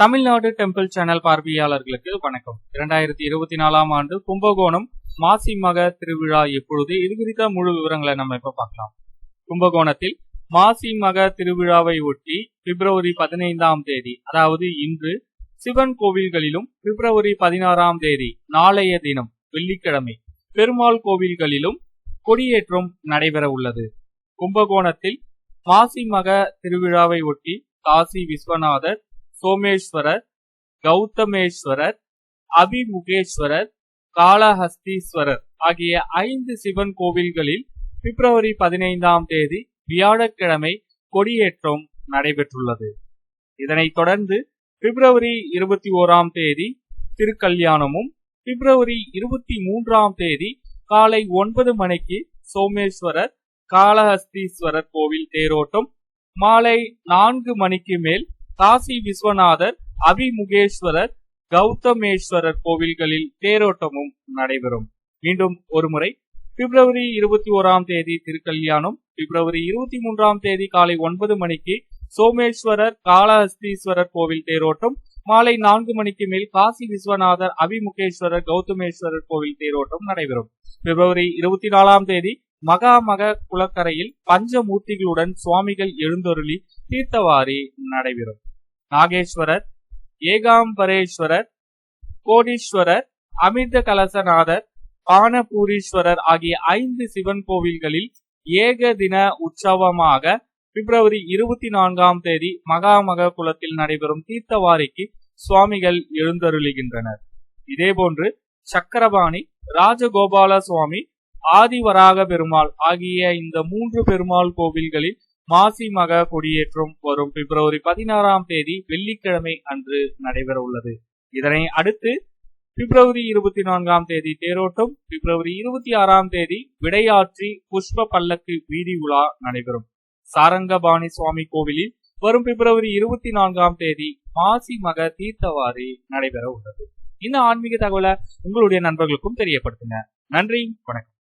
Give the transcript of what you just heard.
Tamil Nadu temple channel பார்வையாளர்களுக்கு வணக்கம். இரண்டாயிரத்தி இருபத்தி நாலாம் ஆண்டு கும்பகோணம் மாசி மக திருவிழா எப்பொழுது? இது குறித்த முழு விவரங்களை நம்ம இப்ப பார்க்கலாம். கும்பகோணத்தில் மாசி மக திருவிழாவை ஒட்டி பிப்ரவரி பதினைந்தாம் தேதி அதாவது இன்று சிவன் கோவில்களிலும் பிப்ரவரி பதினாறாம் தேதி நாளைய தினம் வெள்ளிக்கிழமை பெருமாள் கோவில்களிலும் கொடியேற்றம் நடைபெற உள்ளது. கும்பகோணத்தில் மாசி மக திருவிழாவை ஒட்டி காசி விஸ்வநாதர் சோமேஸ்வரர் கௌதமேஸ்வரர் அபிமுகேஸ்வரர் காளஹஸ்தீஸ்வரர் ஆகிய ஐந்து சிவன் கோவில்களில் பிப்ரவரி பதினைந்தாம் தேதி வியாழக்கிழமை கொடியேற்றம் நடைபெற்றுள்ளது. இதனைத் தொடர்ந்து பிப்ரவரி இருபத்தி ஓராம் தேதி திருக்கல்யாணமும் பிப்ரவரி இருபத்தி மூன்றாம் தேதி காலை ஒன்பது மணிக்கு சோமேஸ்வரர் காளஹஸ்தீஸ்வரர் கோவில் தேரோட்டம் மாலை நான்கு மணிக்கு மேல் காசி விஸ்வநாதர் அபிமுகேஸ்வரர் கௌதமேஸ்வரர் கோவில்களில் தேரோட்டமும் நடைபெறும். மீண்டும் ஒருமுறை பிப்ரவரி இருபத்தி ஓராம் தேதி திருக்கல்யாணம் பிப்ரவரி இருபத்தி மூன்றாம் தேதி காலை ஒன்பது மணிக்கு சோமேஸ்வரர் காளஹஸ்தீஸ்வரர் கோவில் தேரோட்டம் மாலை நான்கு மணிக்கு மேல் காசி விஸ்வநாதர் அபிமுகேஸ்வரர் கௌதமேஸ்வரர் கோவில் தேரோட்டம் நடைபெறும். பிப்ரவரி இருபத்தி நாலாம் தேதி மகாமக குளக்கரையில் பஞ்சமூர்த்திகளுடன் சுவாமிகள் எழுந்தொருளி தீர்த்தவாரி நடைபெறும். நாகேஸ்வரர் ஏகாம்பரேஸ்வரர் கோடீஸ்வரர் அமிர்த கலசநாதர் பானபூரீஸ்வரர் ஆகிய ஐந்து சிவன் கோவில்களில் ஏக தின உற்சவமாக பிப்ரவரி இருபத்தி நான்காம் தேதி மகாமக குலத்தில் நடைபெறும் தீர்த்தவாரிக்கு சுவாமிகள் எழுந்தருளுகின்றனர். இதேபோன்று சக்கரபாணி ராஜகோபால சுவாமி ஆதிவராக பெருமாள் ஆகிய இந்த மூன்று பெருமாள் கோவில்களில் மாசி மக கொடியேற்றம் வரும் பிப்ரவரி பதினாறாம் தேதி வெள்ளிக்கிழமை அன்று நடைபெற உள்ளது இதனை அடுத்து பிப்ரவரி இருபத்தி நான்காம் தேதி தேரோட்டம் பிப்ரவரி இருபத்தி ஆறாம் தேதி விடையாற்றி புஷ்ப பல்லக்கு வீதி உலா நடைபெறும். சாரங்கபாணி சுவாமி கோவிலில் வரும் பிப்ரவரி இருபத்தி நான்காம் தேதி மாசி மக தீர்த்தவாரி நடைபெற உள்ளது இந்த ஆன்மீக தகவலை உங்களுடைய நண்பர்களுக்கும் தெரியப்படுத்துங்க. நன்றி வணக்கம்.